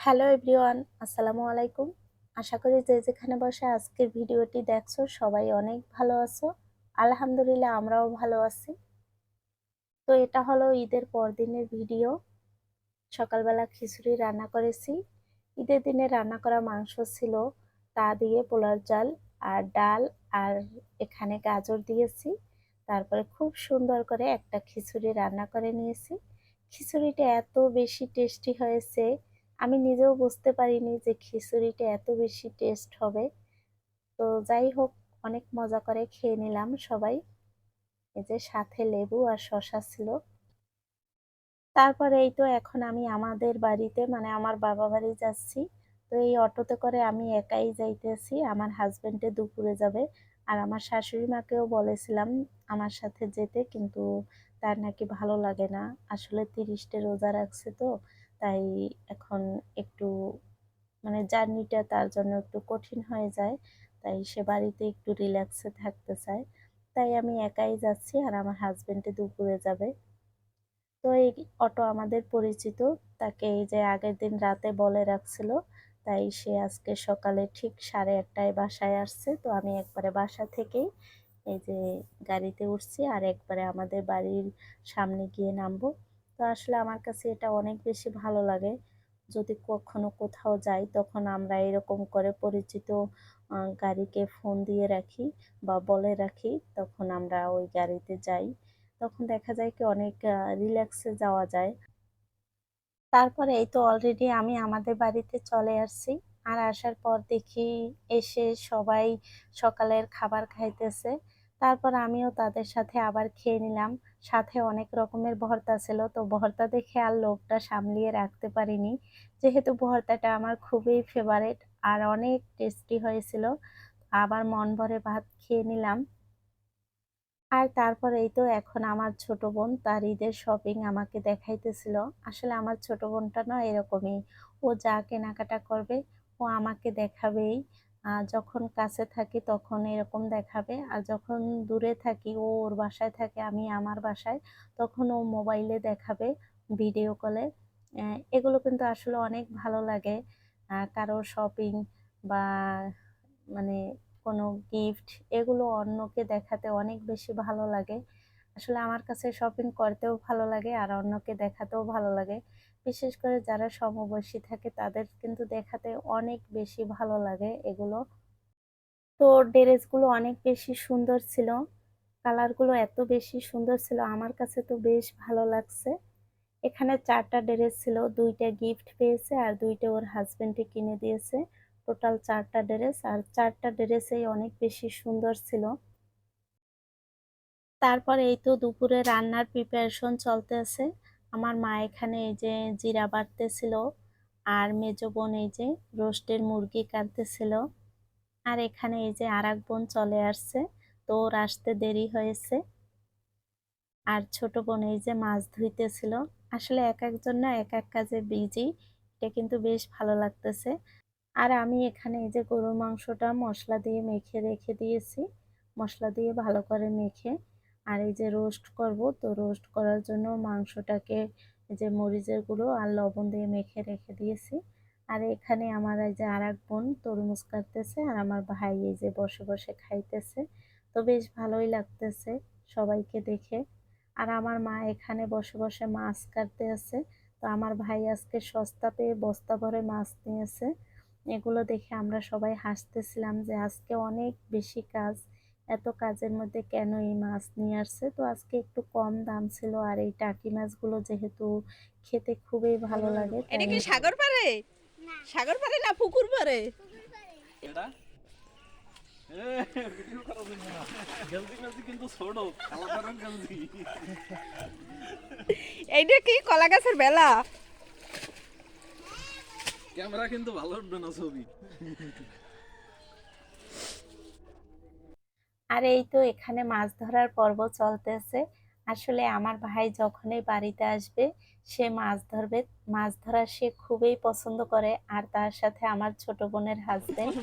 Hello everyone, আসসালামু আলাইকুম। আশা করি যে যেখানে বসে আজকের ভিডিওটি দেখছ, সবাই অনেক ভালো আছো। আলহামদুলিল্লাহ আমরাও ভালো আছি। তো এটা হলো ঈদের পরদিনের ভিডিও। সকালবেলা খিচুড়ি রান্না করেছি। ঈদের দিনে রান্না করা মাংস ছিল তা দিয়ে পোলার চাল আর ডাল আর এখানে গাজর দিয়েছি। তারপরে খুব সুন্দর করে একটা খিচুড়ি রান্না করে নিয়েছি। খিচুড়িটা এত বেশি টেস্টি হয়েছে আমি নিজেও বুঝতে পারিনি যে খিচুড়িটা এত বেশি টেস্ট হবে। তো যাই হোক, অনেক মজা করে খেয়ে নিলাম সবাই। এই যে সাথে লেবু আর শশা ছিল। তারপরে এই তো এখন আমি আমাদের বাড়িতে মানে আমার বাবা বাড়ি যাচ্ছি। তো এই অটোতে করে আমি একাই যাইতেছি। আমার হাজবেন্ডে দুপুরে যাবে। আর আমার শাশুড়ি মাকেও বলেছিলাম আমার সাথে যেতে, কিন্তু তার নাকি ভালো লাগে না। আসলে তিরিশটে রোজা রাখছে তো। তাই এখন একটু মানে জার্নিটা তার জন্য একটু কঠিন হয়ে যায়। তাই সে বাড়িতে একটু রিল্যাক্সে থাকতে চায়। তাই আমি একাই যাচ্ছি আর আমার হাজব্যান্ডে দুপুরে যাবে। তো এই অটো আমাদের পরিচিত। তাকে এই যে আগের দিন রাতে বলে রাখছিল, তাই সে আজকে সকালে ঠিক সাড়ে আটটায় বাসায় আসছে। তো আমি একবারে বাসা থেকেই এই যে গাড়িতে উঠছি আর একবারে আমাদের বাড়ির সামনে গিয়ে নামবো। তো আসলে আমার কাছে এটা অনেক বেশি ভালো লাগে। যদি কখনো কোথাও যাই, তখন আমরা এরকম করে পরিচিত গাড়িকে ফোন দিয়ে রাখি বা বলে রাখি, তখন আমরা ওই গাড়িতে যাই। তখন দেখা যায় কি অনেক রিল্যাক্সে যাওয়া যায়। তারপরে এই তো অলরেডি আমি আমাদের বাড়িতে চলে আসছি। আর আসার পর দেখি এসে সবাই সকালের খাবার খাইতেছে। তারপর আমিও তাদের সাথে আবার খেয়ে নিলাম। সাথে অনেক রকমের ভর্তা ছিল, তো ভর্তা দেখে আর লোভটা সামলিয়ে রাখতে পারিনি। যেহেতু ভর্তাটা আমার খুবই ফেভারেট আর অনেক টেস্টি হয়েছিল, আবার মন ভরে ভাত খেয়ে নিলাম। আর তারপর এই তো এখন আমার ছোট বোন তার ঈদের শপিং আমাকে দেখাইতেছিল। আসলে আমার ছোট বোনটা না এরকমই, ও যা কেনাকাটা করবে ও আমাকে দেখাবেই। যখন কাছে থাকি তখন এরকম দেখাবে। আর যখন দূরে থাকি, ও ওর বাসায় থাকে, আমি আমার বাসায়, তখন ও মোবাইলে দেখাবে, ভিডিও কলে। এগুলো কিন্তু আসলে অনেক ভালো লাগে। কারও শপিং বা মানে কোনো গিফট, এগুলো অন্যকে দেখাতে অনেক বেশি ভালো লাগে। আসলে আমার কাছে শপিং করতেও ভালো লাগে, আর অন্যকে দেখাতেও ভালো লাগে। বিশেষ করে যারা সমবয়সী থাকে, তাদের কিন্তু দেখাতে অনেক বেশি ভালো লাগে এগুলো। তো ড্রেসগুলো অনেক বেশি সুন্দর ছিল, কালারগুলো এত বেশি সুন্দর ছিল, আমার কাছে তো বেশ ভালো লাগছে। এখানে চারটা ড্রেস ছিল, দুইটা গিফট পেয়েছে আর দুইটা ওর হাজবেন্ডে কিনে দিয়েছে। টোটাল চারটা ড্রেস আর চারটা ড্রেসেই অনেক বেশি সুন্দর ছিল। তারপর এই তো দুপুরে রান্নার প্রিপারেশন চলতে আছে আমার মা এখানে এই যে জিরা বাটতেছিল আর মেজ বোন এই যে রোস্টের মুরগি কাটতেছিল। আর এখানে এই যে আর বোন চলে আসছে, তো ওর আসতে দেরি হয়েছে। আর ছোট বোন এই যে মাছ ধুইতেছিল। আসলে এক একজন না এক এক কাজে বিজি এটা কিন্তু বেশ ভালো লাগতেছে। আর আমি এখানে এই যে গরুর মাংসটা মশলা দিয়ে মেখে রেখে দিয়েছি। মশলা দিয়ে ভালো করে মেখে আর এই যে রোস্ট করব, তো রোস্ট করার জন্য মাংসটাকে যে মরিচের গুঁড়ো আর লবণ দিয়ে মেখে রেখে দিয়েছি। আর এখানে আমার এই যে আর এক বোন তরমুজ কাটতেছে আর আমার ভাই এই যে বসে বসে খাইতেছে। তো বেশ ভালোই লাগতেছে সবাইকে দেখে। আর আমার মা এখানে বসে বসে মাছ কাটতে আছে। তো আমার ভাই আজকে সস্তা পেয়ে বস্তা ভরে মাছ নিয়েছে। এগুলো দেখে আমরা সবাই হাসতেছিলাম যে আজকে অনেক বেশি কাজ। এত কাজের মধ্যে কেন এই মাছ নিয়ে আসছে? তো আজকে একটু কম দাম ছিল আর এই টাকি মাছগুলো যেহেতু খেতে খুবই ভালো লাগে এটা কি সাগর পারে সাগর পারে না পুকুর পারে এইটা কি কলা গাছের বেলা? ক্যামেরা কিন্তু ভালো উঠবে না ছবি। আর এই তো এখানে মাছ ধরার পর্ব চলতেছে। আসলে আমার ভাই যখনই বাড়িতে আসবে সে মাছ ধরবে। মাছ ধরা সে খুবই পছন্দ করে আর তার সাথে আমার ছোট বোনের হাজবেন্ড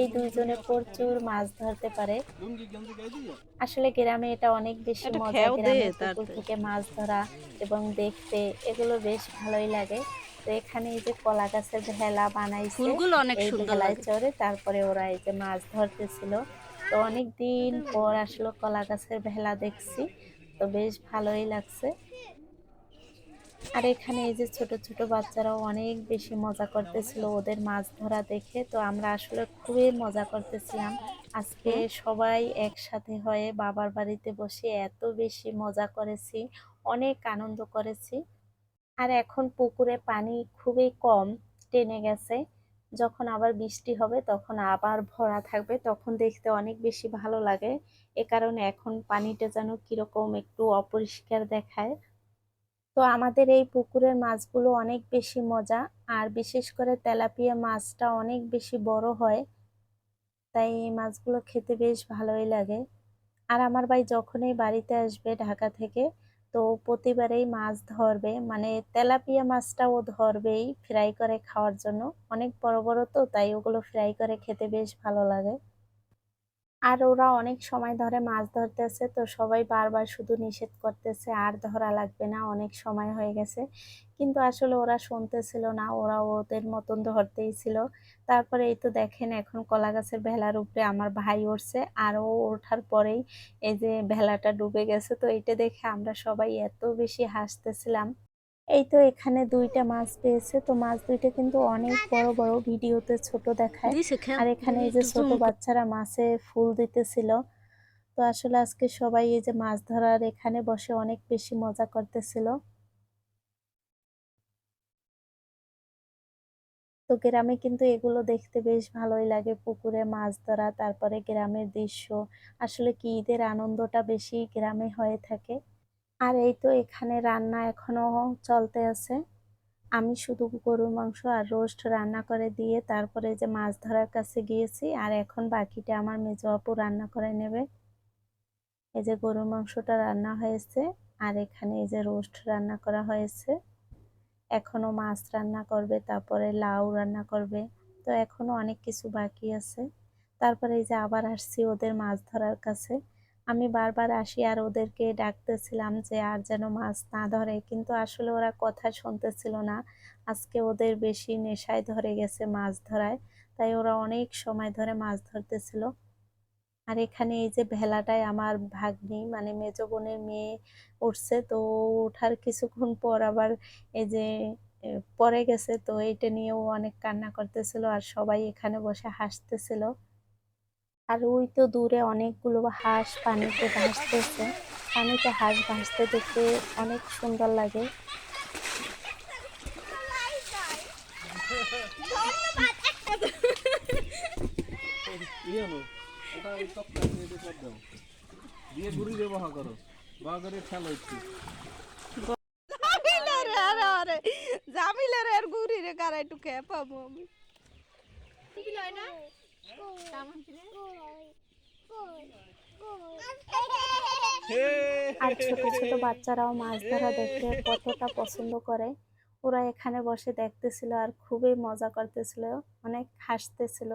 এই দুইজনে প্রচুর মাছ ধরতে পারে। আসলে গ্রামে এটা অনেক বেশি মজা। গ্রামে পুকুর থেকে। মাছ ধরা এবং দেখতে এগুলো বেশ ভালোই লাগে। তো এখানে এই যে কলা গাছের ভেলা বানাইছে অনেক এই ভেলায় চড়ে তারপরে ওরা এই যে মাছ ধরতেছিল। তো অনেক দিন পর আসলো কলা গাছের ভেলা দেখছি তো বেশ ভালোই লাগছে। আর এখানে এই যে ছোট ছোট বাচ্চারাও অনেক বেশি মজা করতেছিল ওদের মাছ ধরা দেখে তো আমরা আসলে খুবই মজা করতেছিলাম। আজকে সবাই একসাথে হয়ে বাবার বাড়িতে বসে এত বেশি মজা করেছি অনেক আনন্দ করেছি। আর এখন পুকুরে পানি খুবই কম টেনে গেছে। যখন আবার বৃষ্টি হবে, তখন আবার ভরা থাকবে, তখন দেখতে অনেক বেশি ভালো লাগে। এ কারণে এখন পানিটা যেন কীরকম একটু অপরিষ্কার দেখায়। তো আমাদের এই পুকুরের মাছগুলো অনেক বেশি মজা, আর বিশেষ করে তেলাপিয়া মাছটা অনেক বেশি বড় হয়, তাই এই মাছগুলো খেতে বেশ ভালোই লাগে। আর আমার ভাই যখনই বাড়িতে আসবে ঢাকা থেকে তো প্রতিবারেই মাছ ধরবে মানে তেলাপিয়া মাছটাও ধরবেই ফ্রাই করে খাওয়ার জন্য। অনেক বড় বড় তো, তাই ওগুলো ফ্রাই করে খেতে বেশ ভালো লাগে। আর ওরা অনেক সময় ধরে মাছ ধরতেছে, তো সবাই বারবার শুধু নিষেধ করতেছে, আর ধরা লাগবে না, অনেক সময় হয়ে গেছে। কিন্তু আসলে ওরা শুনতেছিল না, ওরা ওদের মতন ধরতেই ছিল। তারপরে এই তো দেখেন এখন কলা গাছের ভেলার উপরে আমার ভাই উঠছে আর ও ওঠার পরেই এই যে ভেলাটা ডুবে গেছে, তো এটা দেখে আমরা সবাই এত বেশি হাসতেছিলাম। এই তো এখানে দুইটা মাছ পেয়েছে। তো মাছ দুইটা কিন্তু অনেক বড় বড় ভিডিওতে ছোট দেখায়। আর এখানে এই যে ছোট বাচ্চারা মাছে ফুল দিতেছিল। তো আসলে আজকে সবাই এই যে মাছ ধরার এখানে বসে অনেক বেশি মজা করতেছিল। তো গ্রামে কিন্তু এগুলো দেখতে বেশ ভালোই লাগে পুকুরে মাছ ধরা তারপরে গ্রামের দৃশ্য। আসলে কি ঈদের আনন্দটা বেশি গ্রামে হয়ে থাকে। আর এই তো এখানে রান্না এখনও চলতে আছে। আমি শুধু গরুর মাংস আর রোস্ট রান্না করে দিয়ে তারপরে যে মাছ ধরার কাছে গিয়েছি আর এখন বাকিটা আমার মেজো আপু রান্না করে নেবে। এই যে গরুর মাংসটা রান্না হয়েছে আর এখানে এই যে রোস্ট রান্না করা হয়েছে। এখনও মাছ রান্না করবে, তারপরে লাউ রান্না করবে। তো এখনও অনেক কিছু বাকি আছে। তারপরে এই যে আবার আসছি ওদের মাছ ধরার কাছে। আমি বারবার আসি আর ওদেরকে ডাকতেছিলাম যে, আর যেন মাছ না ধরে। কিন্তু আসলে ওরা কথা শুনতেছিল না। আজকে ওদের বেশি নেশায় ধরে গেছে মাছ ধরায়। তাই ওরা অনেক সময় ধরে মাছ ধরতেছিল। আর এখানে এই যে ভেলাটায় আমার ভাগ্নি মানে মেজো বোনের মেয়ে উঠছে, তো ওঠার কিছুক্ষণ পর আবার এই যে পড়ে গেছে, তো এইটা নিয়েও অনেক কান্না করতেছিল আর সবাই এখানে বসে হাসতেছিল। আর ওই তো দূরে অনেকগুলো হাঁস পানিতে ভাসতেছে। পানিতে হাঁস ভাসতে দেখতে অনেক সুন্দর লাগে। দিয়ে ঘুরি ব্যবহার করো খেলো একটু আরে রে পাবো আমি আর ছোট ছোট বাচ্চারাও মাছ ধরা দেখতে কতটা পছন্দ করে। ওরা এখানে বসে দেখতেছিল আর খুবই মজা করতেছিল, অনেক হাসতেছিল।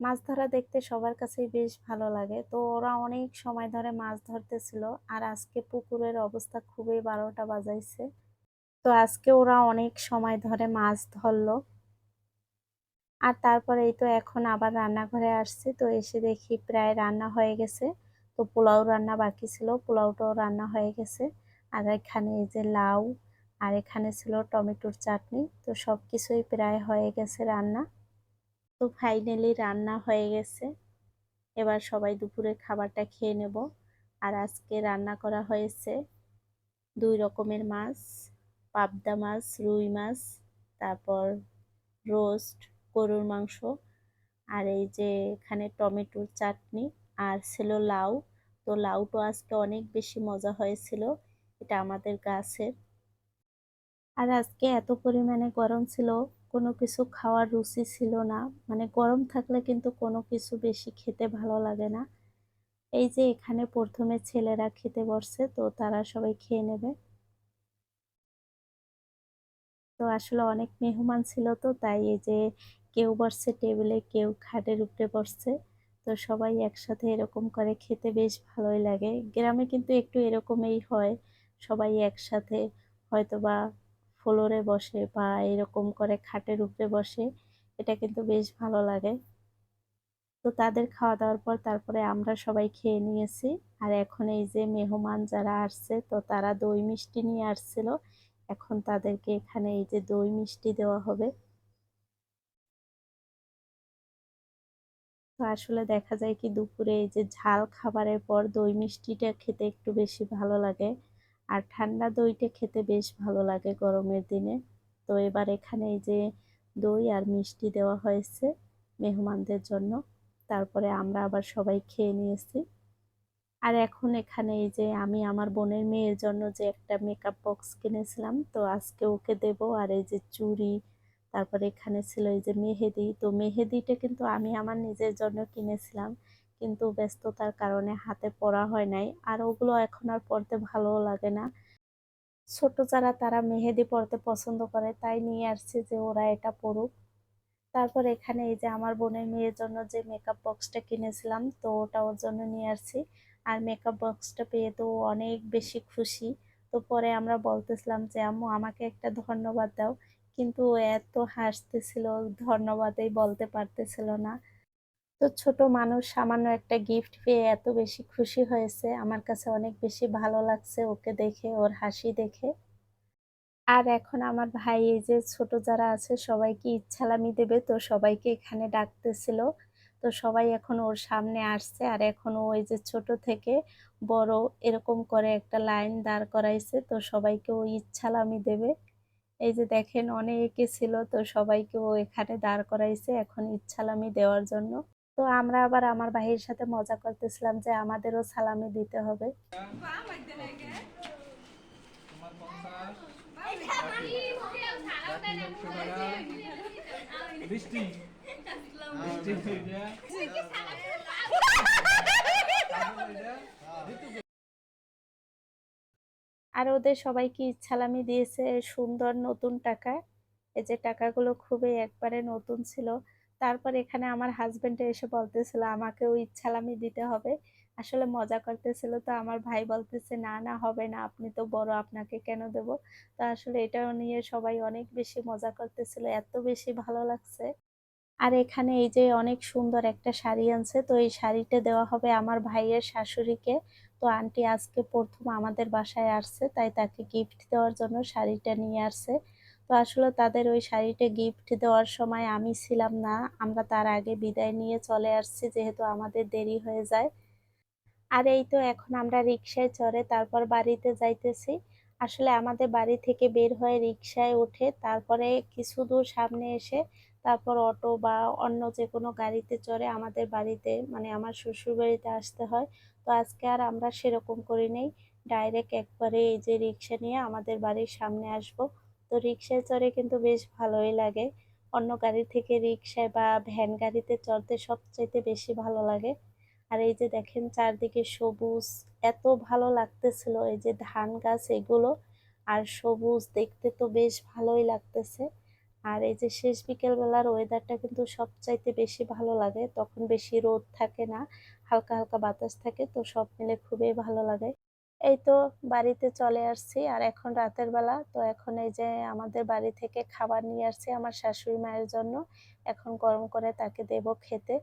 মাছ ধরা দেখতে সবার কাছেই বেশ ভালো লাগে। তো ওরা অনেক সময় ধরে মাছ ধরতেছিল আর আজকে পুকুরের অবস্থা খুবই বারোটা বাজাইছে। তো আজকে ওরা অনেক সময় ধরে মাছ ধরলো। আর তারপরে এই তো এখন আবার রান্নাঘরে আসছি। তো এসে দেখি প্রায় রান্না হয়ে গেছে। তো পোলাও রান্না বাকি ছিল, পোলাওটাও রান্না হয়ে গেছে। আর এখানে এই যে লাউ, আর এখানে ছিল টমেটোর চাটনি। তো সব কিছুই প্রায় হয়ে গেছে রান্না। তো ফাইনালি রান্না হয়ে গেছে। এবার সবাই দুপুরে খাবারটা খেয়ে নেব। আর আজকে রান্না করা হয়েছে দুই রকমের মাছ, পাবদা মাছ, রুই মাছ, তারপর রোস্ট গরুর মাংস, আর এই যে এখানে টমেটোর চাটনি আর ছিল লাউ। তো লাউটা আজকে অনেক বেশি মজা হয়েছিল, এটা আমাদের গাছের। আর আজকে এত পরিমাণে গরম ছিল, কোনো কিছু খাওয়ার রুচি ছিল না। মানে গরম থাকলে কিন্তু কোনো কিছু বেশি খেতে ভালো লাগে না। এই যে এখানে প্রথমে ছেলেরা খেতে বসছে, তো তারা সবাই খেয়ে নেবে। তো আসলে অনেক মেহমান ছিল তো, তাই এই যে কেউ বসছে টেবিলে কেউ খাটের উপরে বসছে। তো সবাই একসাথে এরকম করে খেতে বেশ ভালোই লাগে। গ্রামে কিন্তু একটু এরকমই হয়। সবাই একসাথে হয়তো বা ফ্লোরে বসে বা এরকম করে খাটের উপরে বসে, এটা কিন্তু বেশ ভালো লাগে। তো তাদের খাওয়া দাওয়ার পর তারপরে আমরা সবাই খেয়ে নিয়েছি। আর এখন এই যে মেহমান যারা আসছে, তো তারা দই মিষ্টি নিয়ে আসছিল। এখন তাদেরকে এখানে এই যে দই মিষ্টি দেওয়া হবে। তো আসলে দেখা যায় কি দুপুরে এই যে ঝাল খাবারের পর দই মিষ্টিটা খেতে একটু বেশি ভালো লাগে। আর ঠান্ডা দইটা খেতে বেশ ভালো লাগে গরমের দিনে। তো এবার এখানে এই যে দই আর মিষ্টি দেওয়া হয়েছে মেহমানদের জন্য। তারপরে আমরা আবার সবাই খেয়ে নিয়েছি। আর এখন এখানে এই যে আমি আমার বোনের মেয়ের জন্য যে একটা মেকআপ বক্স কিনেছিলাম, তো আজকে ওকে দেব। আর এই যে চুড়ি তারপরে এখানে ছিল এই যে মেহেদি। তো মেহেদিটা কিন্তু আমি আমার নিজের জন্য কিনেছিলাম। কিন্তু ব্যস্ততার কারণে হাতে পরা হয় নাই। আর ওগুলো এখন আর পরতে ভালোও লাগে না। ছোট যারা, তারা মেহেদি পরতে পছন্দ করে, তাই নিয়ে আসছে যে ওরা এটা পরুক। তারপর এখানে এই যে আমার বোনের মেয়ের জন্য যে মেকআপ বক্সটা কিনেছিলাম, তো ওটা ওর জন্য নিয়ে আসছি। আর মেকআপ বক্সটা পেয়ে তো অনেক বেশি খুশি। তো পরে আমরা বলতেছিলাম যে, আম্মু, আমাকে একটা ধন্যবাদ দাও। কিন্তু এত হাসতেছিল, ধন্যবাদই বলতে পারতেছিল না। তো ছোট মানুষ সামান্য একটা গিফট পেয়ে এত বেশি খুশি হয়েছে, আমার কাছে অনেক বেশি ভালো লাগছে ওকে দেখে, ওর হাসি দেখে। আর এখন আমার ভাই, এই যে ছোট যারা আছে, সবাইকে ইচ্ছালামি দেবে, তো সবাইকে এখানে ডাকতেছিল। তো সবাই এখন ওর সামনে আসছে, আর এখন ওই যে ছোট থেকে বড়, এরকম করে একটা লাইন দাঁড় করাইছে, তো সবাইকে ও ইচ্ছালামি দেবে। এই যে দেখেন অনেকে ছিল তো সবাইকে ও এখানে দাঁড় করাইছে এখন ইচ্ছালামি দেওয়ার জন্য। তো আমরা আবার আমার ভাইয়ের সাথে মজা করতেছিলাম যে আমাদেরও সালামি দিতে হবে। বৃষ্টি। আর ওদের সবাইকে ইচ্ছালামি দিয়েছে সুন্দর নতুন টাকা। এই যে টাকাগুলো খুবই একবারে নতুন ছিল। তারপর এখানে আমার হাজবেন্ড এসে বলতেছিল, আমাকেও ইচ্ছালামি দিতে হবে। আসলে মজা করতেছিল তো, আমার ভাই বলতেছে, না না, হবে না, আপনি তো বড়, আপনাকে কেন দেব? তো আসলে এটাও নিয়ে সবাই অনেক বেশি মজা করতেছিল, এত বেশি ভালো লাগছে। আর এখানে এই যে অনেক সুন্দর একটা শাড়ি আনছে, তো এই শাড়িটা দেওয়া হবে আমার ভাইয়ের শাশুড়িকে। তো আন্টি আজকে প্রথম আমাদের বাসায় আসছে, তাই তাকে গিফট দেওয়ার জন্য শাড়িটা নিয়ে আসছে। তো আসলে তাদের ওই শাড়িটা গিফট দেওয়ার সময় আমি ছিলাম না, আমরা তার আগে বিদায় নিয়ে চলে আসছি যেহেতু আমাদের দেরি হয়ে যায়। আর এই তো এখন আমরা রিক্সায় চড়ে তারপর বাড়িতে যাইতেছি। আসলে আমাদের বাড়ি থেকে বের হয়ে রিক্সায় উঠে তারপরে কিছু দূর সামনে এসে তারপর অটো বা অন্য যে কোনো গাড়িতে চড়ে আমাদের বাড়িতে মানে আমার শ্বশুর বাড়িতে আসতে হয়। তো আজকে আর আমরা সেরকম করি নেই। ডাইরেক্ট একবারে এই যে রিক্সা নিয়ে আমাদের বাড়ির সামনে আসব। তো রিক্সায় চড়ে কিন্তু বেশ ভালোই লাগে। অন্য গাড়ি থেকে রিক্সায় বা ভ্যান গাড়িতে চড়তে সবচাইতে বেশি ভালো লাগে। আর এই যে দেখেন চারদিকে সবুজ, এত ভালো লাগতেছিল এই যে ধান গাছ এগুলো। আর সবুজ দেখতে তো বেশ ভালোই লাগতেছে। আর এই যে শেষ বিকেলবেলার ওয়েদারটা কিন্তু সবচাইতে বেশি ভালো লাগে। তখন বেশি রোদ থাকে না, হালকা হালকা বাতাস থাকে, তো সব মিলে খুবই ভালো লাগে। এই তো বাড়িতে চলে আসছি, আর এখন রাতের বেলা, তো এখন এই যে আমাদের বাড়ি থেকে খাবার নিয়ে আসছি আমার শাশুড়ি মায়ের জন্য। এখন গরম করে তাকে দেব খেতে।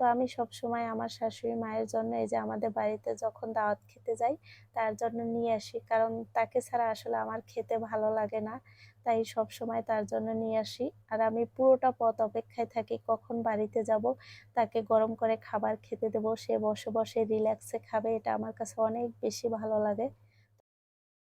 তো আমি সব সময় আমার শাশুড়ি মায়ের জন্য এই যে আমাদের বাড়িতে যখন দাওয়াত খেতে যাই, তার জন্য নিয়ে আসি। কারণ তাকে ছাড়া আসলে আমার খেতে ভালো লাগে না। তাই সব সময় তার জন্য নিয়ে আসি। আর আমি পুরোটা পথ অপেক্ষায় থাকি, কখন বাড়িতে যাব, তাকে গরম করে খাবার খেতে দেবো, সে বসে বসে রিল্যাক্সে খাবে, এটা আমার কাছে অনেক বেশি ভালো লাগে।